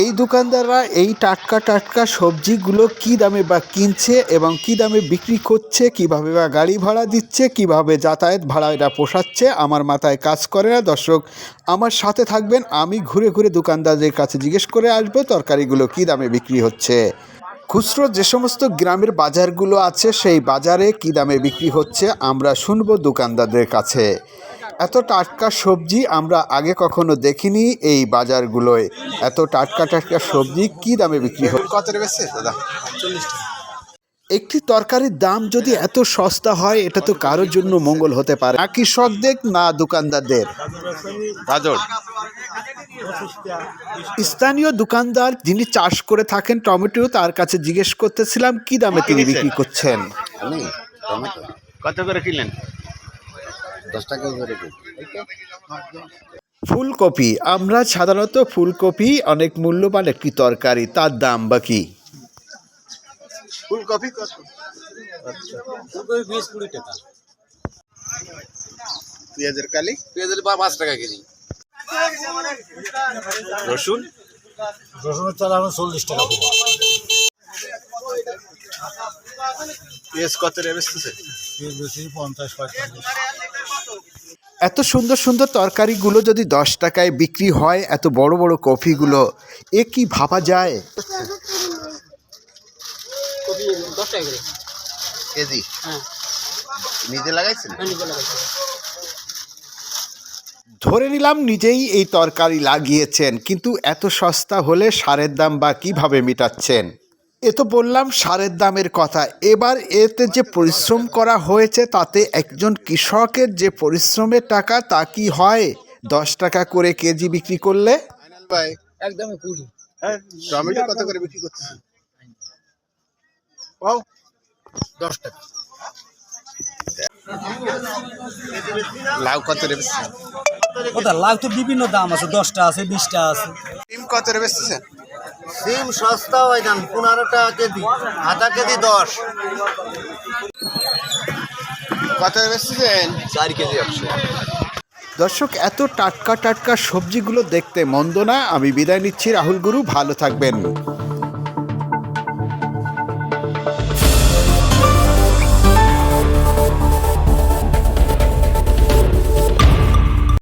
এই দোকানদাররা এই টাটকা টাটকা সবজিগুলো কি দামে বা কিনছে এবং কি দামে বিক্রি করছে, কীভাবে বা গাড়ি ভাড়া দিচ্ছে, কীভাবে যাতায়াত ভাড়া এটা পোষাচ্ছে, আমার মাথায় কাজ করে না। দর্শক, আমার সাথে থাকবেন, আমি ঘুরে ঘুরে দোকানদারদের কাছে জিজ্ঞেস করে আসব, তরকারিগুলো কি দামে বিক্রি হচ্ছে। খুচরো যে সমস্ত গ্রামের বাজারগুলো আছে, সেই বাজারে কি দামে বিক্রি হচ্ছে, আমরা শুনব দোকানদারদের কাছে। এত টাটকা সবজি আমরা আগে কখনো দেখিনি এই বাজারগুলোয়। এত টাটকা টাটকা সবজি কি দামে বিক্রি হচ্ছে কত দাদা একটি তরকারির দাম যদি এত সস্তা হয় এটা তো কারোর জন্য মঙ্গল হতে পারে। না কৃষকদের না দোকানদারদের। গাজর। স্থানীয় দোকানদার যিনি চাষ করে থাকেন টমেটো তার কাছে জিজ্ঞেস করতেছিলাম কি দামে তিনি বিক্রি করছেন? কত করে কিনলেন? দশ টাকা দিই। ফুলকপি আমরা সাধারণত ফুলকপি অনেক মূল্যবান একটি তরকারি তার দাম বা কি? ফুলকপি কত? ফুলকপি বিশ কুড়ি টাকা। পেঁয়াজের কালি? পেঁয়াজের বা পাঁচ টাকা কেজি। রসুন? রসুনের চাল এখন চল্লিশ টাকা পেঁয়াজ কত রে বেচতেছে? পেঁয়াজ বেশি পঞ্চাশ পঁয়তাল্লিশ। এত সুন্দর সুন্দর তরকারিগুলো যদি দশ টাকায় বিক্রি হয় এত বড় বড় কফিগুলো এ কি ভাবা যায়? কেজি? হ্যাঁ। নিজে লাগাইছেন? লাগাইছি। ধরে নিলাম নিজেই এই তরকারি লাগিয়েছেন কিন্তু এত সস্তা হলে সারের দাম বা কীভাবে মেটাচ্ছেন? এ তো বললাম সারের দামের কথা। এবার এতে যে পরিশ্রম করা হয়েছে তাতে একজন কৃষকের যে পরিশ্রমের টাকা তা কি হয়? দশ টাকা করে কেজি বিক্রি করলে? একদমই কুড়ি। হ্যাঁ টমেটো কত করে বিক্রি করতেছেন পাও দশ টাকা। লাউ কত রে ওটা লাউ তো বিভিন্ন দাম আছে দশটা আছে বিশটা আছে। ডিম কত রে বেচতেছেন? সিম সস্তা হয় দাম পনেরো টাকা কেজি আধা কেজি দশ। কত বেচতেছেন চার কেজি একশো। দর্শক এত টাটকা টাটকা সবজিগুলো দেখতে মন্দ না। আমি বিদায় নিচ্ছি রাহুল গুরু ভালো থাকবেন।